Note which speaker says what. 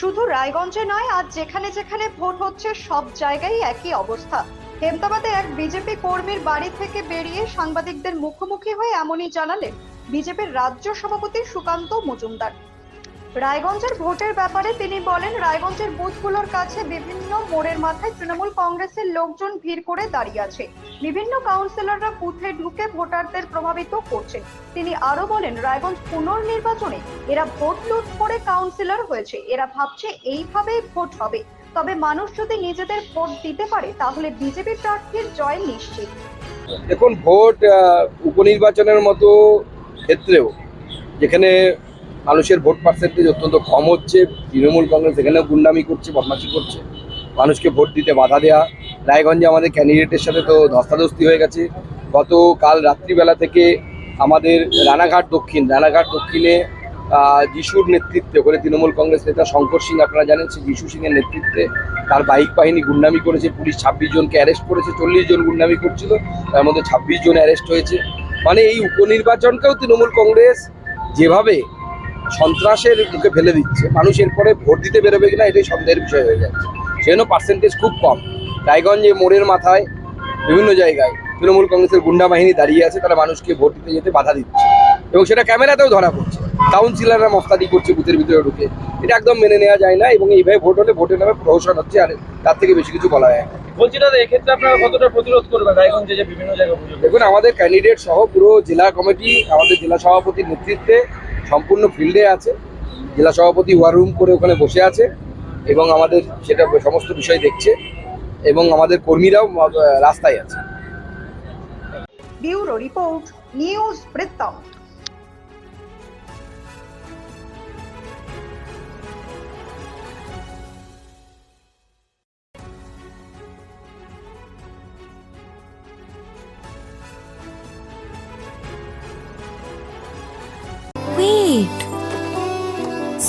Speaker 1: শুধু রায়গঞ্জে নয়, আজ যেখানে যেখানে ভোট হচ্ছে, সব জায়গায় একই অবস্থা। হেমতাবাদে এক বিজেপি কর্মীর বাড়ি থেকে বেরিয়ে সাংবাদিকদের মুখোমুখি হয়ে এমনই জানালেন বিজেপির রাজ্য সভাপতি সুকান্ত মজুমদার। রায়গঞ্জের ভোটের ব্যাপারে তিনি বলেন, রায়গঞ্জের বুথগুলোর কাছে বিভিন্ন মোড়ের মাথায় তৃণমূল কংগ্রেসের লোকজন ভিড় করে দাঁড়িয়ে আছে। বিভিন্ন কাউন্সিলররা বুথে ঢুকে ভোটারদের প্রভাবিত করছেন। তিনি আরও বলেন, রায়গঞ্জ পুনর্নির্বাচনে এরা ভোট লুট করে কাউন্সিলর হয়েছে। এরা ভাবছে এইভাবেই ভোট হবে। তবে মানুষ যদি নিজেদের ভোট দিতে পারে, তাহলে বিজেপি প্রার্থীর জয় নিশ্চিত।
Speaker 2: দেখুন, ভোট উপনির্বাচনের মতো ক্ষেত্রেও যেখানে মানুষের ভোট পার্সেন্টেজ অত্যন্ত কম হচ্ছে। তৃণমূল কংগ্রেস এখানেও গুন্ডামি করছে, বদমাশি করছে। মানুষকে ভোট দিতে বাধা দেওয়া রায়গঞ্জে আমাদের ক্যান্ডিডেটের সাথে তো ধস্তাধস্তি হয়ে গেছে। গত কাল রাত্রিবেলা থেকে আমাদের রানাঘাট দক্ষিণ, রানাঘাট দক্ষিণে যিশুর নেতৃত্বে ওখানে তৃণমূল কংগ্রেস নেতা শঙ্কর সিং, আপনারা জানেন সে যিশু সিংয়ের নেতৃত্বে তার বাইক বাহিনী গুন্ডামি করেছে। পুলিশ ছাব্বিশ জনকে অ্যারেস্ট করেছে, চল্লিশ জন গুন্ডামি করছিল। তার মধ্যে ছাব্বিশ জন অ্যারেস্ট হয়েছে। মানে এই উপনির্বাচনকেও তৃণমূল কংগ্রেস যেভাবে সন্ত্রাসের মুখে ফেলে দিচ্ছে। মানুষ এরপরে ভোট দিতে বেরোবে কিনা এটাই সন্দেহের বিষয় হয়ে যাচ্ছে। সেজন্য পার্সেন্টেজ খুব কম। রায়গঞ্জে মোড়ের মাথায় বিভিন্ন জায়গায় তৃণমূল কংগ্রেসের গুন্ডা বাহিনী দাঁড়িয়ে আছে তারা মানুষকে ভোট দিতে যেতে বাধা দিচ্ছে। এবং সেটা ক্যামেরাতেও ধরা পড়ছে। কাউন্সিলররা মস্তাদি করছে বুথের ভিতরে ঢুকে। এটা একদম মেনে নেওয়া যায় না এবং এইভাবে ভোট হলে ভোটের নামে প্রহসন হচ্ছে আর তার থেকে বেশি কিছু বলা যায় না।
Speaker 3: বলছি দাদা এক্ষেত্রে আপনারা কতটা প্রতিরোধ করবেন রায়গঞ্জে যে বিভিন্ন জায়গায়
Speaker 2: দেখুন আমাদের ক্যান্ডিডেট সহ পুরো জেলা কমিটি আমাদের জেলা সভাপতির নেতৃত্বে সম্পূর্ণ ফিল্ডে আছে। জেলা সভাপতি ওয়ার রুম করে ওখানে বসে আছে এবং আমাদের সেটা সমস্ত বিষয় দেখছে এবং আমাদের কর্মীরাও রাস্তায় আছে।
Speaker 1: Bureau report news Brittanto